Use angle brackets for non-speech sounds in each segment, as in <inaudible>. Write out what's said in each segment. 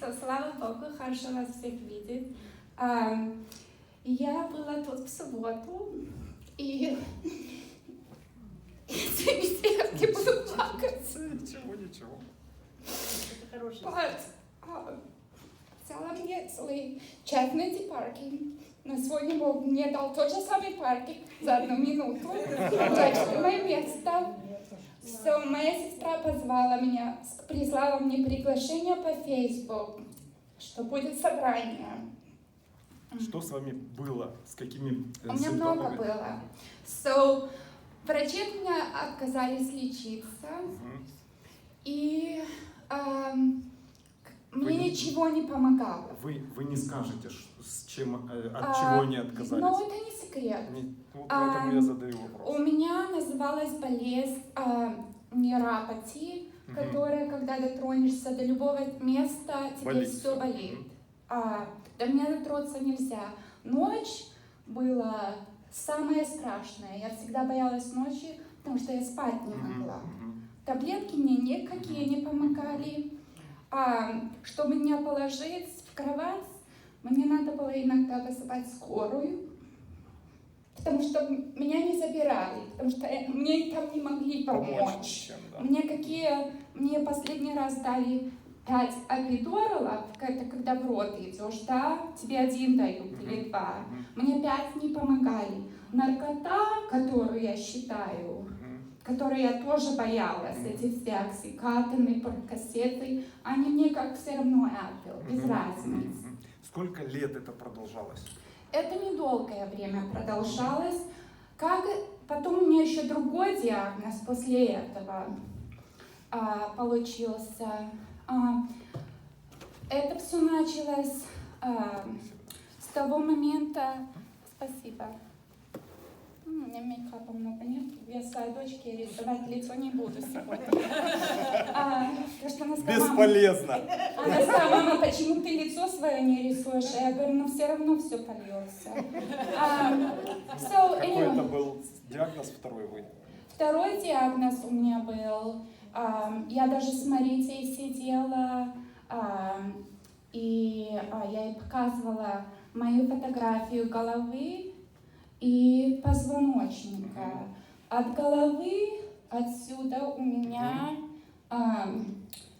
So, слава Богу, хорошо вас всех видеть. А, я была тут в субботу, и извините, я не буду плакать. Ничего, ничего. But, а, взяла мне целый частный паркинг. Но сегодня Бог мне дал тот же самый паркинг за одну минуту. <laughs> Точное место. So, моя сестра позвала меня, прислала мне приглашение по Facebook, что будет собрание. Что с вами было? С какими э, У меня много было. So, врачи от меня отказались лечиться, Мгм. и Вы мне не- ничего не помогало. Вы, вы не скажете, с чем, э, от А, чего они отказались? Но это не секрет. Не- вот а, поэтому я задаю У вопрос. меня называлась болезнь а, нейропатии, Мгм. которая, когда дотронешься до любого места, тебе Болит все болит. Мгм. А, до меня дотронуться нельзя. Ночь была самое страшное. Я всегда боялась ночи, потому что я спать не могла. Мгм. Таблетки мне никакие не помогали. А, чтобы меня положить в кровать, мне надо было иногда вызывать скорую, потому что меня не забирали, потому что э, мне там не могли Помочь помочь. ничем, да. Мне какие, мне последний раз дали 5 апидоралов, это когда в рот идешь, да, тебе один дают или Мгм. два. Мне 5 не помогали. Наркота, которую я считаю. Которые я тоже боялась, эти все оксикатаны, кассеты, они мне как все равно Apple, без разницы. Сколько лет это продолжалось? Это недолгое время продолжалось. Как потом у меня еще другой диагноз после этого а, получился. А, это все началось а, с того момента. Спасибо. М, У меня мейкапа много нет. Я своей дочке рисовать лицо не буду сегодня. <laughs> А, что она сказала, «Мама, Бесполезно. она сказала, мама, почему ты лицо свое не рисуешь? А я говорю, ну все равно все польется. А, so, Какой anyway, это был диагноз второй вы? Второй диагноз у меня был, ам, я даже с Маритей сидела, и а, я ей показывала мою фотографию головы и позвоночника. От головы отсюда у меня ам,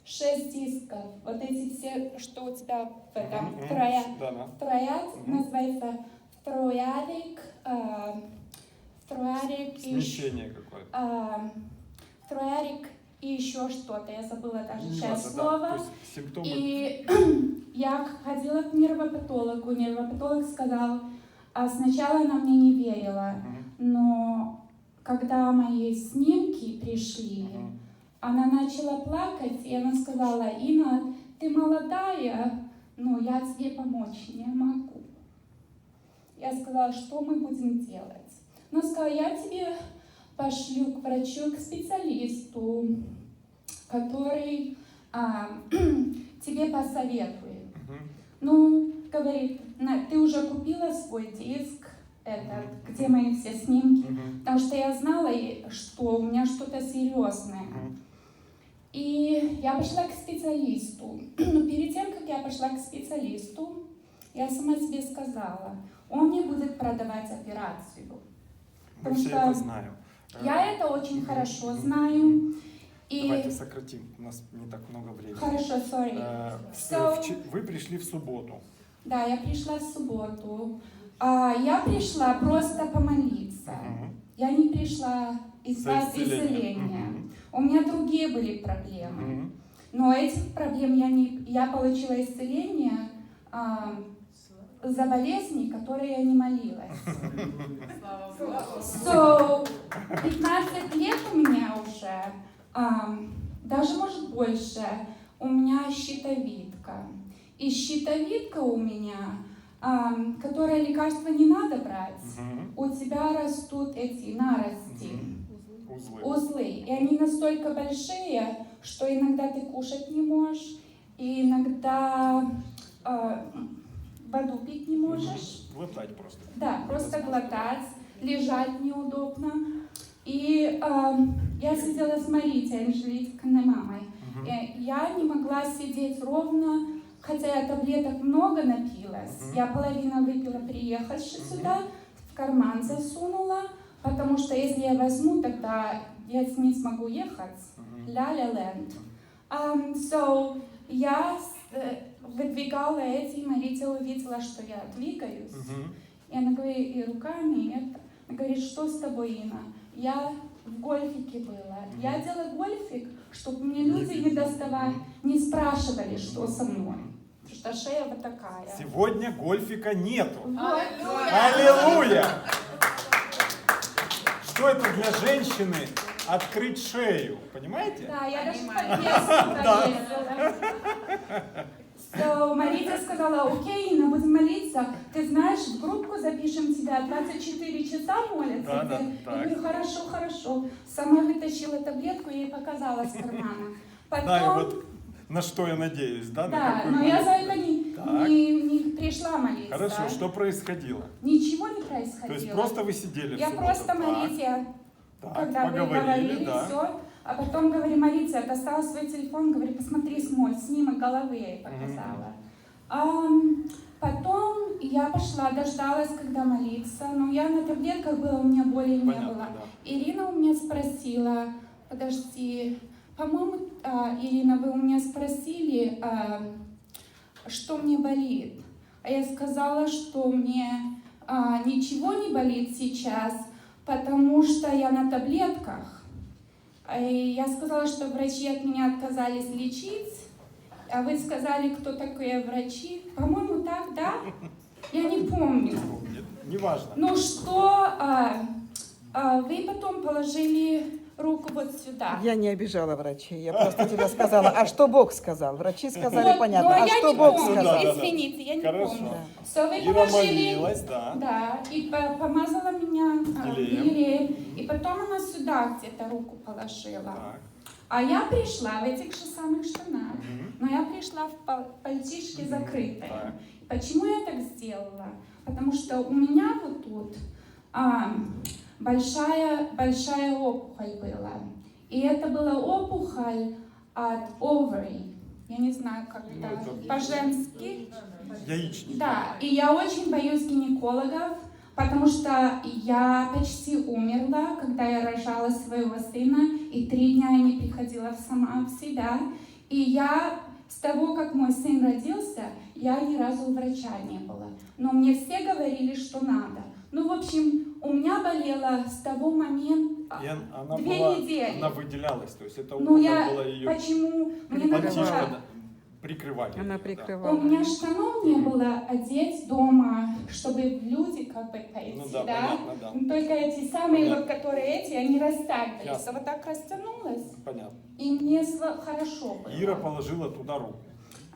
шесть дисков. Вот эти все, что у тебя в этом Мгм. троя, Да, да. трояд, называется троярик, ам, троярик и Смещение какое-то. а, троярик и еще что-то. Я забыла даже часть важно, да. есть симптомы И <clears throat> я ходила к нервопатологу. Нервопатолог сказал, а сначала она мне не верила, но когда мои снимки пришли, она начала плакать, и она сказала, Инна, ты молодая, но я тебе помочь не могу. Я сказала, что мы будем делать? Она сказала, я тебе пошлю к врачу, к специалисту, который а, <clears throat> тебе посоветует. Ну, говорит, «На, ты уже купила свой диск, этот, где мои все снимки, Мгм. потому что я знала, что у меня что-то серьезное. Мгм. И я пошла к специалисту. <clears throat> Но перед тем, как я пошла к специалисту, я сама себе сказала, он мне будет продавать операцию. Мы Потому все что это знаем. Э, Я это очень Мгм. хорошо знаю. И Давайте сократим, у нас не так много времени. хорошо, sorry. Э, So- Вы пришли в субботу. Да, я пришла в субботу. А, я пришла просто помолиться. Я не пришла искать исцеление. исцеления. У меня другие были проблемы. Но этих проблем я не... Я получила исцеление а, за болезни, которые я не молилась. So, 15 лет у меня уже, а, даже может больше, у меня щитовидка. И щитовидка у меня, а, которое лекарство не надо брать, Мгм. у тебя растут эти нарости Мгм. Узлы. узлы, и они настолько большие, что иногда ты кушать не можешь, и иногда э, воду пить не можешь. Глотать просто. Да, просто глотать, лежать неудобно. И э, я сидела с Маритей, Анжеликиной мамой. И я не могла сидеть ровно, хотя я таблеток много напилась, Мгм. я половину выпила, приехавши Мгм. сюда, в карман засунула, потому что если я возьму, тогда я не смогу ехать. Мгм. Ля-ля ленд. Um, so, я э, выдвигала эти, и Марита увидела, что я двигаюсь. Мгм. И она говорит, и руками, и это. Она говорит, что с тобой, Инна? Я в гольфике была. Мгм. Я делала гольфик, чтобы мне Не люди не доставали, не спрашивали, что со мной. Что шея вот такая. Сегодня гольфика нету. Вот. Аллилуйя! Что это для женщины открыть шею, понимаете? Да, я даже повесила. So, Марита сказала, окей, Инна, будем молиться. Ты знаешь, в группку запишем тебя 24 часа молиться. Да, да, Я так. говорю, хорошо, хорошо. Сама вытащила таблетку и ей показала с кармана. Потом, Знаю, вот на что я надеюсь, да? да, но я за молитву. это не, Так. не, не пришла молиться. Хорошо, что происходило? Ничего не То происходило. есть просто вы сидели я просто так, так, когда вы поговорили, говорили, да. все, а потом говорю, Марица, достала свой телефон, говорю, посмотри, смой, снимок головы я ей показала. Ам, потом я пошла, дождалась, когда молиться, но я на таблетках была, у меня боли не Понятно, было. да. Ирина у меня спросила, подожди, по-моему, а, Ирина, вы у меня спросили, а, что мне болит. А я сказала, что мне а, ничего не болит сейчас, потому что я на таблетках. И я сказала, что врачи от меня отказались лечить, а вы сказали, кто такие врачи. По-моему, так, да? Я не помню. Неважно. Ну что, а, а, вы потом положили руку вот сюда. Я не обижала врачей, я просто тебе сказала, а что Бог сказал? Врачи сказали, Вот, понятно, но а я что не Бог помню, сказал? да, да. извините, я не Хорошо. помню. Да. So, вы Ира положили, молилась, да. да, и по- помазала меня а, Елеем. елеем, и потом она сюда где-то руку положила. Так. А я пришла в этих же самых штанах, Мгм. но я пришла в пал- пальтишке закрытой. Так. Почему я так сделала? Потому что у меня вот тут а, большая, большая опухоль была. И это была опухоль от ovary. Я не знаю, как Ну, это по-женски. Яичник. Да, и я очень боюсь гинекологов, потому что я почти умерла, когда я рожала своего сына, и три дня я не приходила сама в себя. И я с того, как мой сын родился, я ни разу у врача не была. Но мне все говорили, что надо. Ну, в общем, у меня болело с того момента... И он- она Две была, недели. она выделялась, то есть это Ну, я... была ее Почему? Мне надо да, прикрывали. Она Да. прикрывала. У меня штанов не было одеть дома, чтобы люди как бы пойти, Ну да, да? понятно, да. Ну, Только эти самые, Понятно. вот, которые эти, они растягивались. Ясно. Вот так растянулась, Понятно. и мне хорошо было. Ира положила туда руку.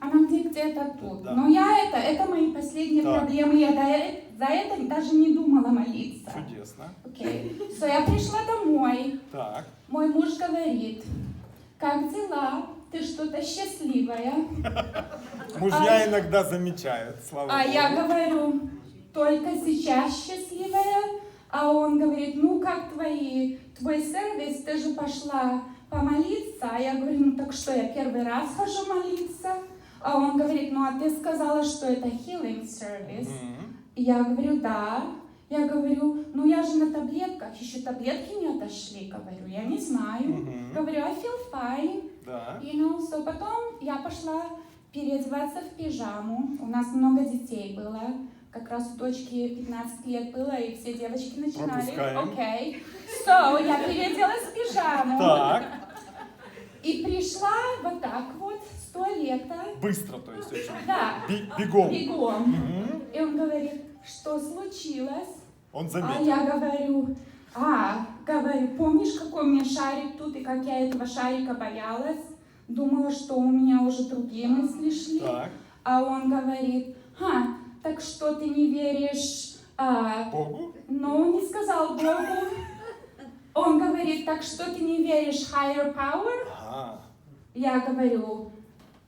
Она где где-то тут. Да. Но я это, это мои последние Так. проблемы. Я до э- за это даже не думала молиться. Чудесно. Окей. So, я пришла домой. Так. Мой муж говорит, как дела? Ты что-то счастливая? <laughs> Мужья иногда замечают, слава А богу. я говорю, только сейчас счастливая. А он говорит, ну как твои, твой сервис, ты же пошла помолиться. А я говорю, ну так что, я первый раз хожу молиться? А он говорит, ну а ты сказала, что это healing service. И я говорю, да. Я говорю, ну я же на таблетках, еще таблетки не отошли, говорю, я не знаю. Мгм. Говорю, I feel fine. Да. You know, so потом я пошла переодеваться в пижаму. У нас много детей было. Как раз у дочки 15 лет было, и все девочки начинали. Окей. So, я переоделась в пижаму. Так. И пришла вот так вот туалета. Быстро, то есть очень. Да. Бегом. Бегом. Мгм. И он говорит, что случилось? Он А заметил. я говорю, а, говорю, помнишь, какой у меня шарик тут, и как я этого шарика боялась? Думала, что у меня уже другие мысли шли. Так. А он говорит, ха, так что ты не веришь, а, Богу? ну, не сказал Богу. Он говорит, так что ты не веришь higher power? Ага. Я говорю,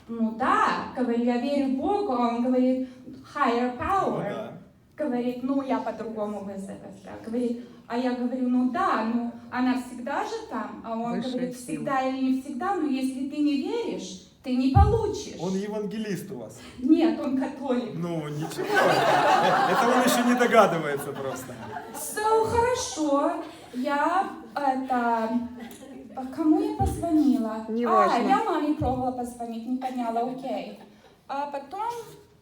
ну да, говорю, я верю Богу. А Он говорит, higher Ну power. да. Говорит, ну я по-другому выразила. Говорит, а я говорю, ну да, ну она всегда же там. А он Высшая говорит, сила. всегда или не всегда, но если ты не веришь, ты не получишь. Он евангелист у вас. Нет, он католик. Ну, ничего. Это он еще не догадывается просто. Все хорошо. Я это позвонила? Неважно. А, я маме пробовала позвонить, не подняла, окей. А потом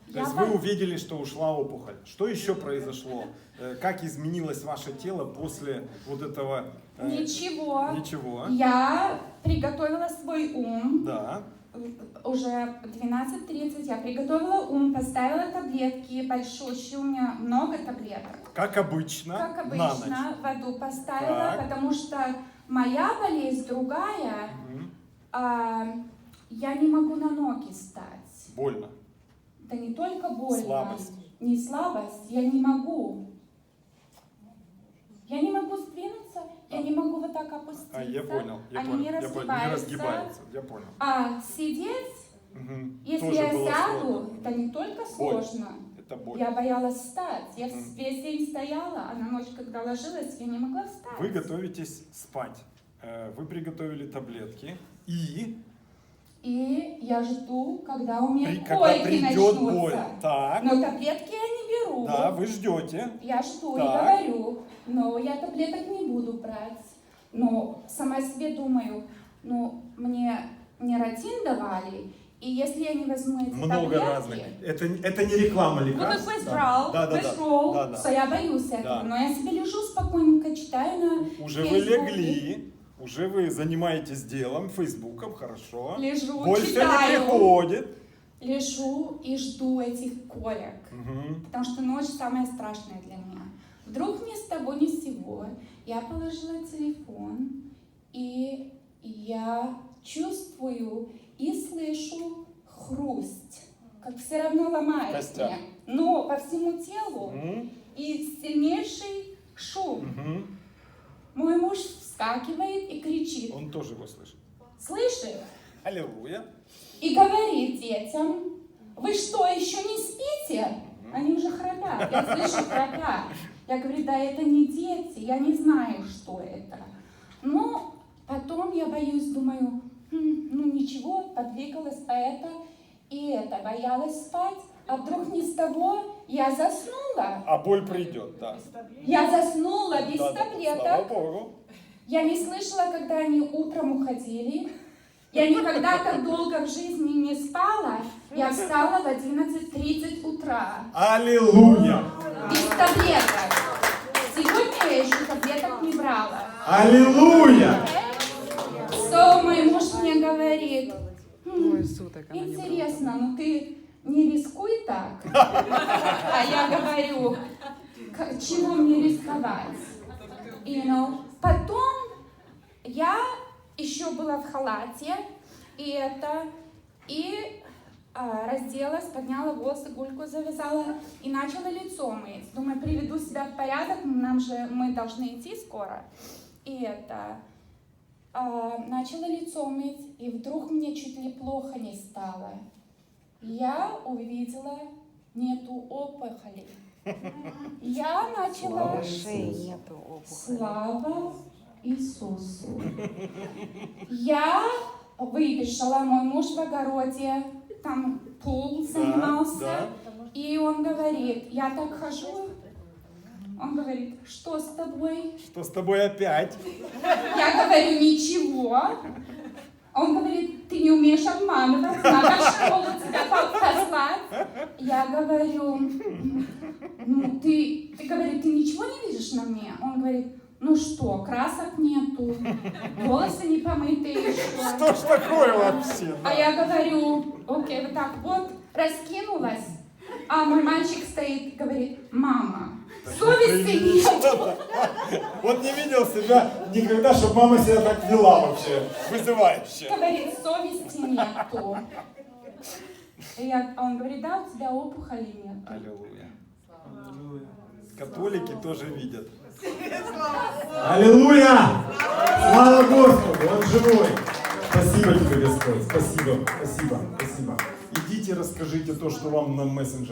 То я есть вы увидели, что ушла опухоль. Что еще произошло? Э, Как изменилось ваше тело после вот этого? э, ничего. Ничего. Я приготовила свой ум. Да. Уже 12.30 я приготовила ум, поставила таблетки большущие, у меня много таблеток. Как обычно. Как На ночь. обычно, воду поставила, Так. потому что моя болезнь другая. Мгм. А, я не могу на ноги встать. Больно. Да не только больно. Слабость. Не слабость, я не могу. Я не могу сдвинуться, я не могу вот так опуститься. А, я понял. Я Они понял. не я понял. Не разгибаются. разгибаются. Я понял. А сидеть, Мгм. если Тоже я было сяду, сложно. это не только сложно. Это боль. Я боялась встать. Я Мгм. весь день стояла, а на ночь, когда ложилась, я не могла встать. Вы готовитесь спать. Э, Вы приготовили таблетки. И И я жду, когда у меня при- когда койки придет начнутся. боль. Так. Но таблетки я не беру. Да, вы ждете. Я жду и Так. говорю, но я таблеток не буду брать. Но сама себе думаю, ну, мне нейротин давали, и если я не возьму эти Много таблетки, разных. Это, это не реклама ну, лекарств. как withdrawal, Да, да, да. withdrawal, Да, да. что я боюсь этого. Да. Но я себе лежу спокойненько, читаю на Уже вы Фейсбуке. легли, уже вы занимаетесь делом, фейсбуком, хорошо. Лежу, Боль все не читаю. приходит. Лежу и жду этих колик. Мгм. Потому что ночь самая страшная для меня. Вдруг ни с того ни с сего я положила телефон, и я чувствую и слышу хруст, как все равно ломает Костяк. меня. Но по всему телу Мгм. и сильнейший шум. Мгм. Мой муж вскакивает и кричит. Он тоже его слышит. Слышишь? Аллилуйя. И говорит детям, вы что, еще не спите? Они уже храпят, я слышу храпят. Я говорю, да это не дети, я не знаю, что это. Но потом я боюсь, думаю, «Хм, ну ничего, подвигалась по это и это, боялась спать, а вдруг не с того я заснула. А боль придет, да. Я заснула без Да, да, Слава таблеток. Богу. Я не слышала, когда они утром уходили. Я никогда так долго в жизни не спала. Я встала в 11.30 утра. Аллилуйя. Без таблеток. Сегодня я еще таблеток не брала. Аллилуйя. So, мой муж мне говорит, «Хм, интересно, ну ты не рискуй так. А я говорю, «К- чего мне рисковать? You know? Потом я еще была в халате, и это, и а, разделась, подняла волосы, гульку завязала и начала лицо мыть. Думаю, приведу себя в порядок, нам же, мы должны идти скоро. И это, а, начала лицо мыть, и вдруг мне чуть ли плохо не стало. Я увидела нету опухолей. Я начала... Нету опухоли. Слава Иисусу. Я выбежала, мой муж в огороде, там пул занимался, да. и он говорит, я так хожу, он говорит, что с тобой? Что с тобой опять? Я говорю, ничего. Он говорит, ты не умеешь обманывать, надо школу тебя по- послать. Я говорю, ну ты, ты говорит, ты ничего не видишь на мне? Он говорит, ну что, красок нету, волосы не помытые. Что ж такое вообще? А я говорю, окей, вот так вот, раскинулась. А мой мальчик стоит, говорит, мама, нет. Вот не видел себя никогда, чтобы мама себя так вела вообще. Вызывающе. Говорит, совести нету. И я, а он говорит, да, у тебя опухоли нет. Аллилуйя. Католики тоже видят. Аллилуйя! Слава Господу, Он живой. Спасибо тебе, Господь. Спасибо, спасибо, спасибо. Идите, расскажите то, что вам на мессенджер.